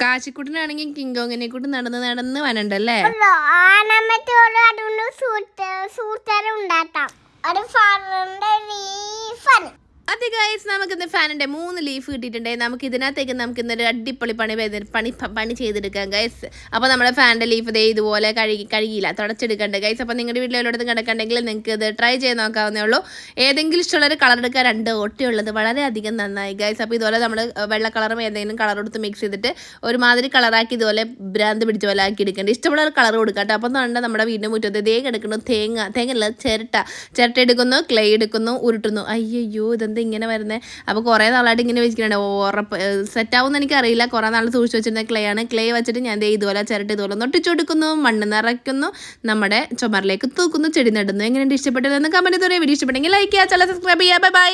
കാശിക്കുട്ടനാണെങ്കിൽ കിങ്കോങ്ങിനെ കൂട്ടി നടന്ന് നടന്ന് വനണ്ടല്ലേ ഉണ്ടാക്കാം. ഒരു ഗൈസ് നമുക്ക് ഇന്ന് ഫാനിന്റെ മൂന്ന് ലീഫ് കിട്ടിയിട്ടുണ്ട്. നമുക്ക് ഇതിനകത്തേക്ക് നമുക്ക് ഇന്നൊരു അടിപൊളി പണി പണി പണി ചെയ്തെടുക്കാം ഗൈസ് അപ്പോൾ നമ്മുടെ ഫാനിന്റെ ലീഫ് ദേ ഇതുപോലെ കഴുകി കഴുകിയില്ല തുടച്ചെടുക്കണ്ട ഗൈസ് അപ്പോൾ നിങ്ങളുടെ വീട്ടിലെടുത്ത് കിടക്കണ്ടെങ്കിൽ നിങ്ങൾക്ക് ഇത് ട്രൈ ചെയ്ത് നോക്കാവുന്നേ ഉള്ളൂ. ഏതെങ്കിലും ഇഷ്ടമുള്ളൊരു കളർ എടുക്കാൻ രണ്ട് ഒട്ടിയുള്ളത് വളരെയധികം നന്നായി ഗൈസ് അപ്പോൾ ഇതുപോലെ നമ്മൾ വെള്ള കളറും ഏതെങ്കിലും കളർ എടുത്ത് മിക്സ് ചെയ്തിട്ട് ഒരുമാതിരി കളറാക്കി ഇതുപോലെ ഭ്രാന്ത് പിടിച്ച പോലെ ആക്കി എടുക്കേണ്ടത് ഇഷ്ടമുള്ള ഒരു കളർ കൊടുക്കാം കേട്ടോ അപ്പോൾ നമ്മുടെ നമ്മുടെ വീടിന്റെ മുറ്റത്ത് തേങ്ങ കിടക്കുന്നു തേങ്ങ തേങ്ങ അല്ല ചിരട്ട. ചിരട്ട എടുക്കുന്നു ക്ലേ എടുക്കുന്നു ഉരുട്ടുന്നു. അയ്യോ ഇതെന്താ ഇങ്ങനെ വരുന്നത് അപ്പോൾ കുറേ നാളായിട്ട് ഇങ്ങനെ വെച്ചിട്ടുണ്ട് ഉറപ്പ് സെറ്റാവുമെന്ന് എനിക്കറിയില്ല. കുറേ നാൾ സൂക്ഷിച്ച് വെച്ചിരുന്ന ക്ലേ ആണ് ക്ലേ വെച്ചിട്ട് ഞാൻ ഇതുപോലെ ചിരട്ട് ഇതുപോലെ കൊടുക്കുന്നു മണ്ണ് നിറയ്ക്കുന്നു. നമ്മുടെ ചുമറിലേക്ക് തൂക്കുന്നു. ചെടി നടുന്നു. എങ്ങനെയുണ്ട് ഇഷ്ടപ്പെട്ടതെന്ന് കമന്റ് പറയാം വീഡിയോ ഇഷ്ടപ്പെട്ടെങ്കിൽ ലൈക്ക് ചെയ്യുക. ചില സബ്സ്ക്രൈബ് ബൈ ബൈ ബൈ